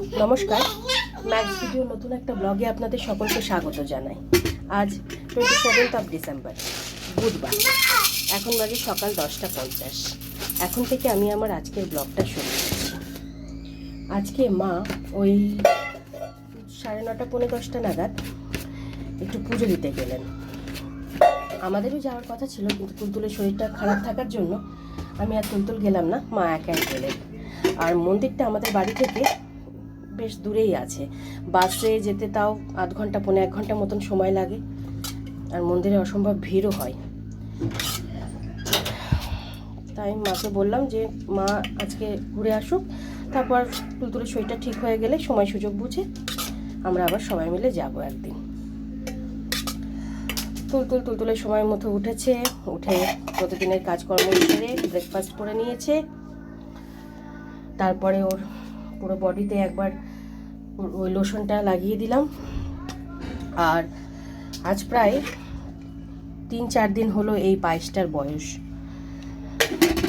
নমস্কার। Max video নতুন একটা ব্লগে আপনাদের সকলকে স্বাগত জানাই। আজ টোয়েন্টি সেভেন্থ অফ ডিসেম্বর বুধবার। এখন বাজে সকাল দশটা পঞ্চাশ। এখন থেকে আমি আমার আজকের ব্লগটা শুরু করছি। আজকে মা ওই সাড়ে নটা, পৌনে দশটা নাগাদ একটু পুজো দিতে গেলেন। আমাদেরও যাওয়ার কথা ছিল, কিন্তু তুলতুলের শরীরটা খারাপ থাকার জন্য আমি আর তুলতুল গেলাম না, মা একাই গেলেন। আর মন্দিরটা আমাদের বাড়ি থেকে বেশ দূরেই আছে। বাসে যেতে তাও আধ ঘণ্টা, পৌনে এক ঘণ্টা মতন সময় লাগে। আর মন্দিরে অসম্ভব ভিড়ও হয়। তাই মাকে বললাম যে, মা, আজকে ঘুরে আসুক। তারপর তুলতুলের শরীরটা ঠিক হয়ে গেলে সময় সুযোগ বুঝে আমরা আবার সবাই মিলে যাব একদিন। তুলতুল তুলতুলের সময় মতো উঠেছে, উঠে প্রতিদিনের কাজকর্ম সেরে ব্রেকফাস্ট করে নিয়েছে। তারপরে ওর পুরো বডিতে একবার ওই লোশনটা লাগিয়ে দিলাম। আর আজ প্রায় তিন চার দিন হলো এই পায়েসটার বয়স।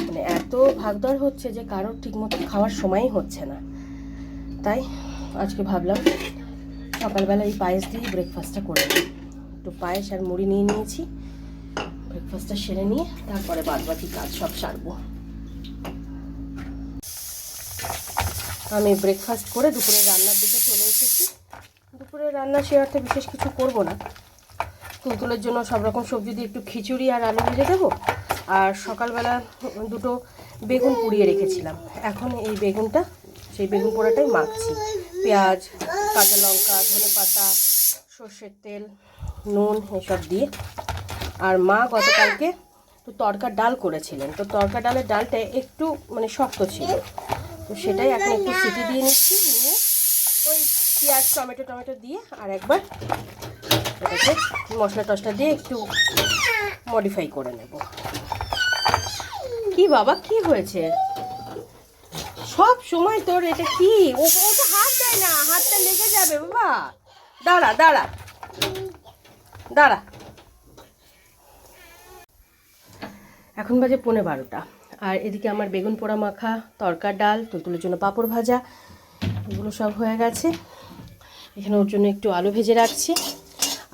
মানে এত ভাগদর হচ্ছে যে কারোর ঠিকমতো খাওয়ার সময়ই হচ্ছে না। তাই আজকে ভাবলাম সকালবেলা এই পায়েস দিয়ে ব্রেকফাস্টটা করে নিই। একটু পায়েস আর মুড়ি নিয়ে নিয়েছি। ব্রেকফাস্টটা সেরে নিয়ে তারপরে বাদ বাকি কাজ সব সারবো। আমি ব্রেকফাস্ট করে দুপুরে রান্নার দিকে চলে এসেছি। দুপুরে রান্না সে অর্থে বিশেষ কিছু করব না। তুলতুলের জন্য সব রকম সবজি দিয়ে একটু খিচুড়ি আর আলু ভেজে দেবো। আর সকালবেলা দুটো বেগুন পুড়িয়ে রেখেছিলাম। এখন এই বেগুনটা, সেই বেগুন পোড়াটাই মাখছি। পেঁয়াজ, কাঁচা লঙ্কা, ধনে পাতা, সর্ষের তেল, নুন এসব দিয়ে। আর মা গতকালকে তো তরকার ডাল করেছিলেন। তো তরকা ডালের ডালটা একটু মানে শক্ত ছিল। তো সেটাই এখন একটু সিটি দিয়ে নিচ্ছি, নিয়ে ওই পেঁয়াজ, টমেটো টমেটো দিয়ে আর একবার এটাকে মশলা টশলা দিয়ে একটু মডিফাই করে নেব। কি বাবা, কি হয়েছে? সব সময় তোর এটা কি? ও তো হাত দেয় না, হাতটা লেগে যাবে বাবা। দাঁড়া দাঁড়া। দাঁড়া। এখন বাজে পৌনে বারোটা। আর এদিকে আমার বেগুন পোড়া মাখা তরকার ডাল, তুলতুলের জন্য পাঁপড় ভাজা, এগুলো সব হয়ে গেছে। এখানে ওর জন্য একটু আলু ভেজে রাখছি।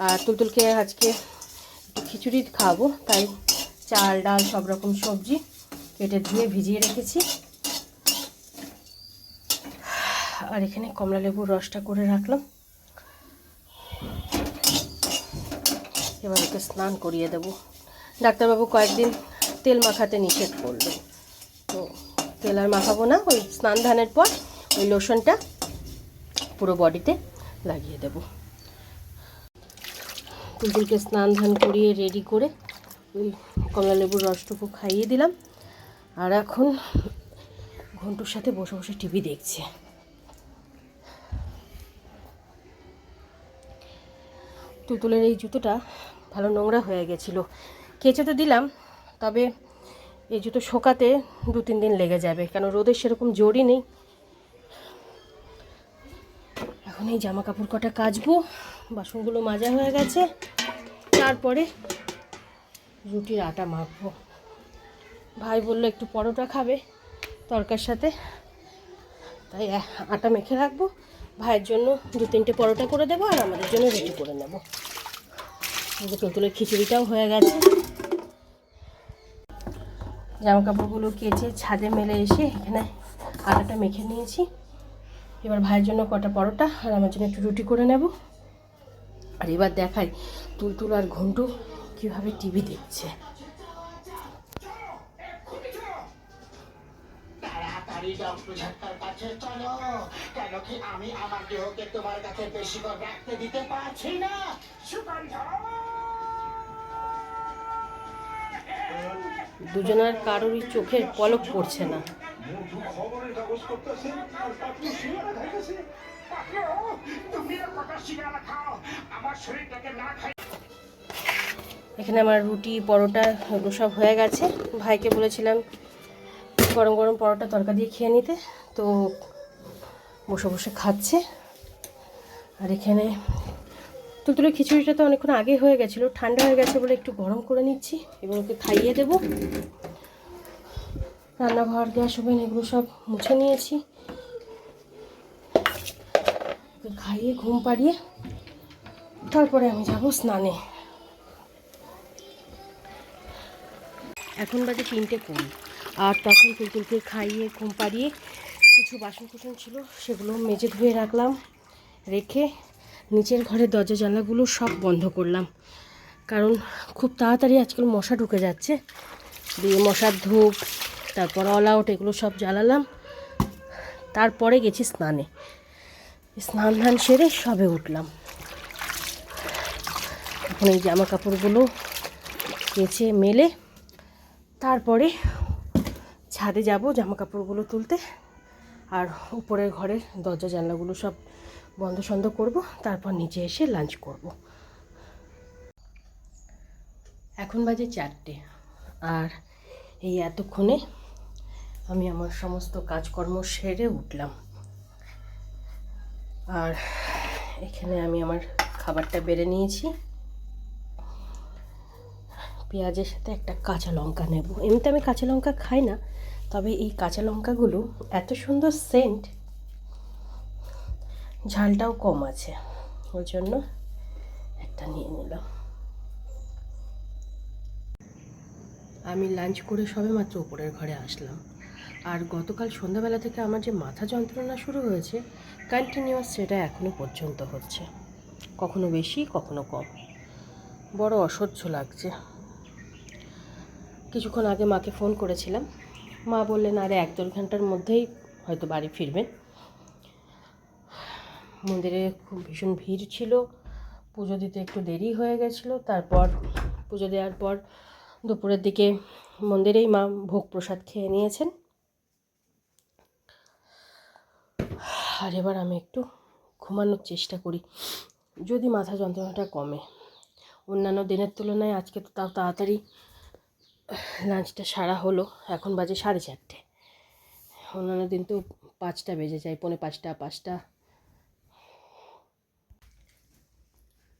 আর তুলতুলকে আজকে একটু খিচুড়ি খাব তাই চাল, ডাল, সব রকম সবজি কেটে ধুয়ে ভিজিয়ে রেখেছি। আর এখানে কমলা লেবুর রসটা করে রাখলাম। এবার ওকে স্নান করিয়ে দেবো। ডাক্তারবাবু কয়েকদিন তেল মাখাতে নিষেধ করল। তো তেল আর মাখাবো না, ওই স্নান ধানের পর ওই লোশনটা পুরো বডিতে লাগিয়ে দেব। তুলতুলকে স্নান ধান করিয়ে রেডি করে ওই কমলা লেবুর রসটুকু খাইয়ে দিলাম। আর এখন ঘন্টুর সাথে বসে বসে টিভি দেখছে। তুতুলের এই জুতোটা ভালো নোংরা হয়ে গেছিল। কেচে তো দিলাম তবে এই জুতো শোকাতে দু, তিন দিন লেগে যাবে, কেন রোদের সেরকম জোরই নেই। এখন এই জামা কাপড় কটা কাচবো, বাসনগুলো মাজা হয়ে গেছে, তারপরে রুটির আটা মাখবো। ভাই বলল একটু পরোটা খাবে তরকার সাথে, তাই আটা মেখে রাখব, ভাইয়ের জন্য দু, তিনটে পরোটা করে দেবো আর আমাদের জন্য রুটি করে নেব। তেঁতুলের খিচুড়িটাও হয়ে গেছে। জামা কাপড়গুলো কেচে ছাদে মেলে এসে এখানে আটাটা মেখে নিয়েছি। এবার ভাইয়ের জন্য কটা পরোটা আর আমার জন্য একটু রুটি করে নেব। আর এবার দেখাই তুলতুল আর ঘন্টু কীভাবে টিভি দেখছে। আমি আমার দেহকে তোমার কাছে বেশি করে রাখতে দিতে পারছি না? দুজনের কারোরই চোখের পলক পড়ছে না। এখানে আমার রুটি, পরোটা এগুলো সব হয়ে গেছে। ভাইকে বলেছিলাম গরম গরম পরোটা তরকা দিয়ে খেয়ে নিতে। তো বসে বসে খাচ্ছে। আর এখানে তুলতুলের খিচুড়িটা তো অনেকক্ষণ আগে হয়ে গেছিল। ঠান্ডা হয়ে গেছে বলে একটু গরম করে নিচ্ছি এবং ওকে খাইয়ে দেবো। রান্নাঘর, গ্যাস ওভেন এগুলো সব মুছে নিয়েছি। খাইয়ে ঘুম পাড়িয়ে তারপরে আমি যাব স্নানে। এখন বাজে তিনটে কুড়ি। আর তখন তুলতুলকে খাইয়ে ঘুম পাড়িয়ে কিছু বাসন কুসন ছিল সেগুলো মেজে ধুয়ে রাখলাম, রেখে নিচের ঘরের দরজা জানলাগুলো সব বন্ধ করলাম। কারণ খুব তাড়াতাড়ি আজকাল মশা ঢুকে যাচ্ছে। দিয়ে মশার ধূপ, তারপর অল আউট এগুলো সব জ্বালালাম। তারপরে গেছি স্নানে। স্নান ধান সেরে সবে উঠলাম। এখন এই জামা কাপড়গুলো কেচে মেলে তারপরে ছাদে যাব জামা কাপড়গুলো তুলতে। আর উপরের ঘরের দরজা জানলাগুলো সব বন্ধ সন্ধ করব, তারপর নিচে এসে লাঞ্চ করব। এখন বাজে চারটে, আর এই এতক্ষণে আমি আমার সমস্ত কাজকর্ম সেরে উঠলাম। আর এখানে আমি আমার খাবারটা বেড়ে নিয়েছি। পেঁয়াজের সাথে একটা কাঁচা লঙ্কা নেব। এমনিতে আমি কাঁচা লঙ্কা খাই না, তবে এই কাঁচা লঙ্কাগুলো এত সুন্দর সেন্ট ঝালটাও কম আছে, ওই জন্য একটা নিয়ে নিলাম। আমি লাঞ্চ করে সবে মাত্র উপরের ঘরে আসলাম। আর গতকাল সন্ধ্যাবেলা থেকে আমার যে মাথা যন্ত্রণা শুরু হয়েছে কন্টিনিউয়াস সেটা এখনও পর্যন্ত হচ্ছে। কখনো বেশি, কখনো কম। বড় অসহ্য লাগছে। কিছুক্ষণ আগে মাকে ফোন করেছিলাম। মা বললেন, আরে, এক দেড় ঘণ্টার মধ্যেই হয়তো বাড়ি ফিরবেন। মন্দিরে খুব ভীষণ ভিড় ছিল। পুজো দিতে একটু দেরি হয়ে গেছিল। তারপর পুজো দেওয়ার পর দুপুরের দিকে মন্দিরেই মা ভোগ প্রসাদ খেয়ে নিয়েছেন। আর এবার আমি একটু ঘুমানোর চেষ্টা করি, যদি মাথা যন্ত্রণাটা কমে। অন্যান্য দিনের তুলনায় আজকে তো তাও তাড়াতাড়ি লাঞ্চটা সারা হলো, এখন বাজে সাড়ে চারটে। অন্যান্য দিন তো পাঁচটা বেজে যায়, পৌনে পাঁচটা পাঁচটা।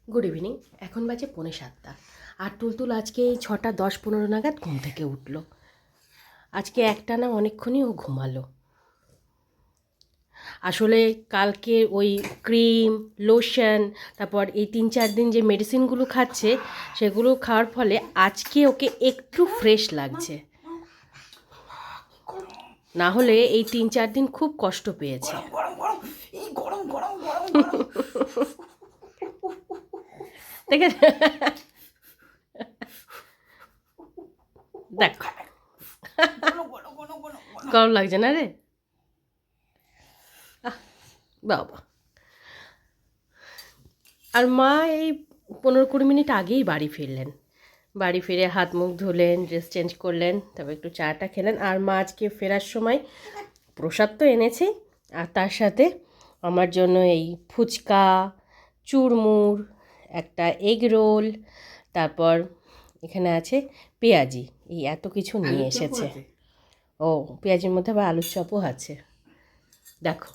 গুড ইভিনিং এখন বাজে পৌনে সাতটা আর তুলতুল আজকে এই ছটা দশ পনেরো নাগাদ ঘুম থেকে উঠল আজকে একটা না অনেকক্ষণই ও ঘুমালো আসলে কালকে ওই ক্রিম লোশন তারপর এই তিন চার দিন যে মেডিসিনগুলো খাচ্ছে সেগুলো খাওয়ার ফলে আজকে ওকে একটু ফ্রেশ লাগছে না হলে এই তিন চার দিন খুব কষ্ট পেয়েছে গরম গরম গরম গরম গরম গরম দেখে। গরম লাগছে না রে? বাবা। আর মা এই পনেরো কুড়ি মিনিট আগেই বাড়ি ফিরলেন। বাড়ি ফিরে হাত মুখ ধুলেন ড্রেস চেঞ্জ করলেন, তারপর একটু চাটা খেলেন। আর মা আজকে ফেরার সময় প্রসাদ তো এনেছে। আর তার সাথে আমার জন্য এই ফুচকা, চুরমুর একটা এগ রোল তারপর এখানে আছে পেঁয়াজি। এই এত কিছু নিয়ে এসেছে। ও পেঁয়াজির মধ্যে আবার আলুর চপও আছে। দেখো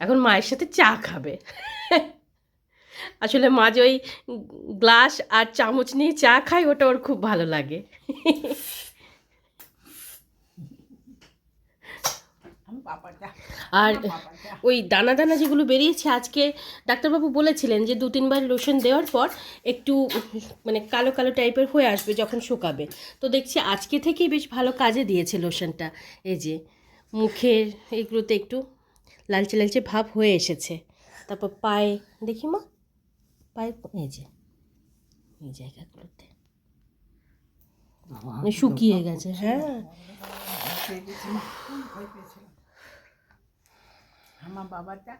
এখন মায়ের সাথে চা খাবে। আসলে মা যে ওই গ্লাস আর চামচ নিয়ে চা খায় ওটা ওর খুব ভালো লাগে আমি বাবাটা আর ওই দানা দানা যেগুলো বেরিয়েছে আজকে ডাক্তারবাবু বলেছিলেন যে দু তিনবার লোশন দেওয়ার পর একটু মানে কালো কালো টাইপের হয়ে আসবে যখন শুকাবে তো দেখছি আজকে থেকেই বেশ ভালো কাজে দিয়েছে লোশনটা এই যে মুখের এইগুলোতে একটু লালচে লালচে ভাব হয়ে এসেছে তারপর পায়ে দেখি মা পায়ে এই যে এই জায়গাগুলোতে মানে শুকিয়ে গেছে হ্যাঁ আমার বাবাটা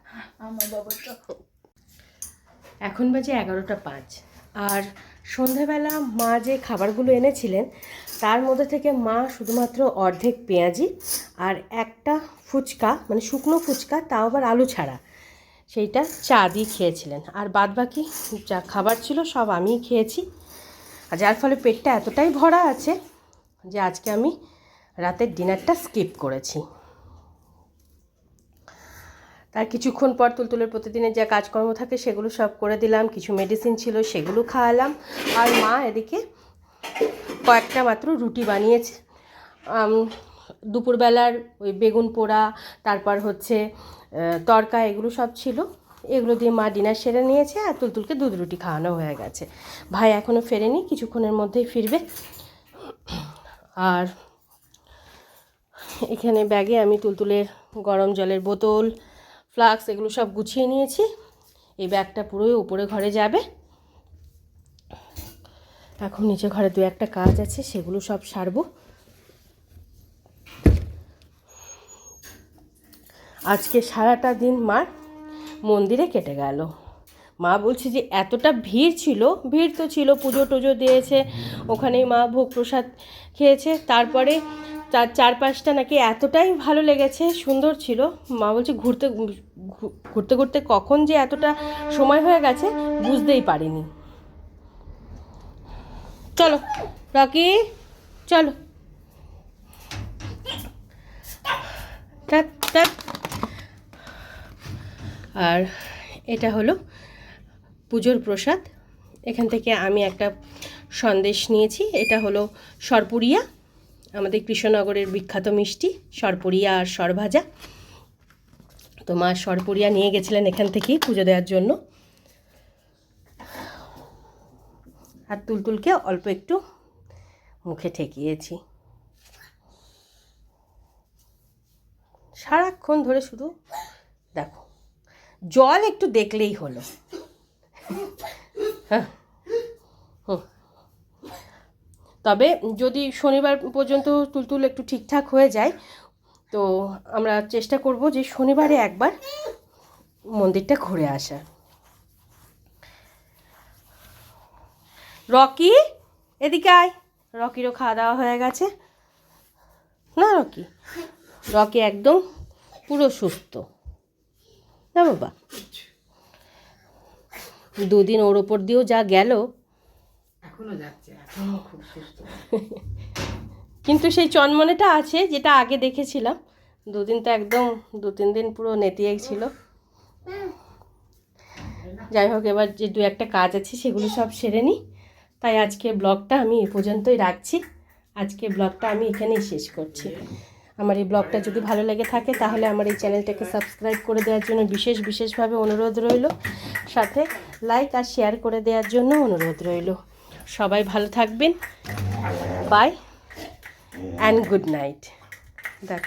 আমার বাবাটা এখন বাজে এগারোটা পাঁচ। আর সন্ধ্যাবেলা মা যে খাবারগুলো এনেছিলেন, তার মধ্যে থেকে মা শুধুমাত্র অর্ধেক পেঁয়াজি আর একটা ফুচকা মানে শুকনো ফুচকা, তাও আবার আলু ছাড়া। সেইটা চা দিয়ে খেয়েছিলেন। আর বাদ বাকি যা খাবার ছিল সব আমিই খেয়েছি। আর যার ফলে পেটটা এতটাই ভরা আছে যে আজকে আমি রাতের ডিনারটা স্কিপ করেছি। তার কিছুক্ষণ পর তুলতুলের প্রতিদিনের যা কাজকর্ম থাকে সেগুলো সব করে দিলাম, কিছু মেডিসিন ছিল সেগুলো খাওয়ালাম। আর মা এদিকে কয়েকটা মাত্র রুটি বানিয়েছে। দুপুরবেলার ওই বেগুন পোড়া, তারপর হচ্ছে তরকা এগুলো সব ছিল। এগুলো দিয়ে মা ডিনার সেরে নিয়েছে আর তুলতুলকে দুধ রুটি খাওয়ানো হয়ে গেছে। ভাই এখনও ফেরেনি, কিছুক্ষণের মধ্যেই ফিরবে। আর এখানে ব্যাগে আমি তুলতুলের গরম জলের বোতল ফ্লাক্স, এগুলো সব গুছিয়ে নিয়েছি। এই ব্যাগটা পুরোই উপরে ঘরে যাবে। এখন নিচে ঘরে দু একটা কাজ আছে, সেগুলো সব সারবো। আজকে সারাটা দিন মার মন্দিরে কেটে গেল। মা বলছে যে, এতটা ভিড় ছিল, ভিড় তো ছিল, পুজো টুজো দিয়েছে, ওখানেই মা ভোগ প্রসাদ খেয়েছে। তারপরে চার চারপাশটা নাকি এতটাই ভালো লেগেছে, সুন্দর ছিল। মা বলছে, ঘুরতে ঘুরতে ঘুরতে কখন যে এতটা সময় হয়ে গেছে, বুঝতেই পারিনি। চলো, রকি, চলো। আর এটা হলো পুজোর প্রসাদ। এখান থেকে আমি একটা সন্দেশ নিয়েছি। এটা হলো সরপুরিয়া। আমাদের কৃষ্ণনগরের বিখ্যাত মিষ্টি সরপুরিয়া আর সরভাজা। তো মা সরপুরিয়া নিয়ে গেছিলেন এখান থেকেই পুজো দেওয়ার জন্য। আর তুলতুলকে অল্প একটু মুখে ঠেকিয়েছি। সারাক্ষণ ধরে শুধু দেখো, জল একটু দেখলেই হলো। হ্যাঁ। তবে যদি শনিবার পর্যন্ত তুলতুল একটু ঠিকঠাক হয়ে যায়, তো আমরা চেষ্টা করব যে শনিবারে একবার মন্দিরটা ঘুরে আসা রকি, এদিকে আয়। রকিরও খাওয়া দাওয়া হয়ে গেছে। না, রকি? রকি একদম পুরো সুস্থ। না, বাবা? দুদিন ওর ওপর দিয়েও যা গেল এখনও যাচ্ছে, এখনও খুব সুস্থ। কিন্তু সেই চনমনেটা আছে, যেটা আগে দেখেছিলাম। দুদিন তো একদম দু তিন দিন পুরো নেতিয়ে ছিল। যাই হোক, এবার যে দু একটা কাজ আছে, সেগুলো সব সেরে নিই। তাই আজকে ব্লগটা আমি এ পর্যন্তই রাখছি। আজকে ব্লগটা আমি এখানেই শেষ করছি। আমার এই ব্লগটা যদি ভালো লেগে থাকে, তাহলে আমার এই চ্যানেলটাকে সাবস্ক্রাইব করে দেওয়ার জন্য বিশেষ, বিশেষভাবে অনুরোধ রইল। সাথে লাইক আর শেয়ার করে দেওয়ার জন্য অনুরোধ রইল। সবাই ভালো থাকবেন। বাই অ্যান্ড গুড নাইট দেখ।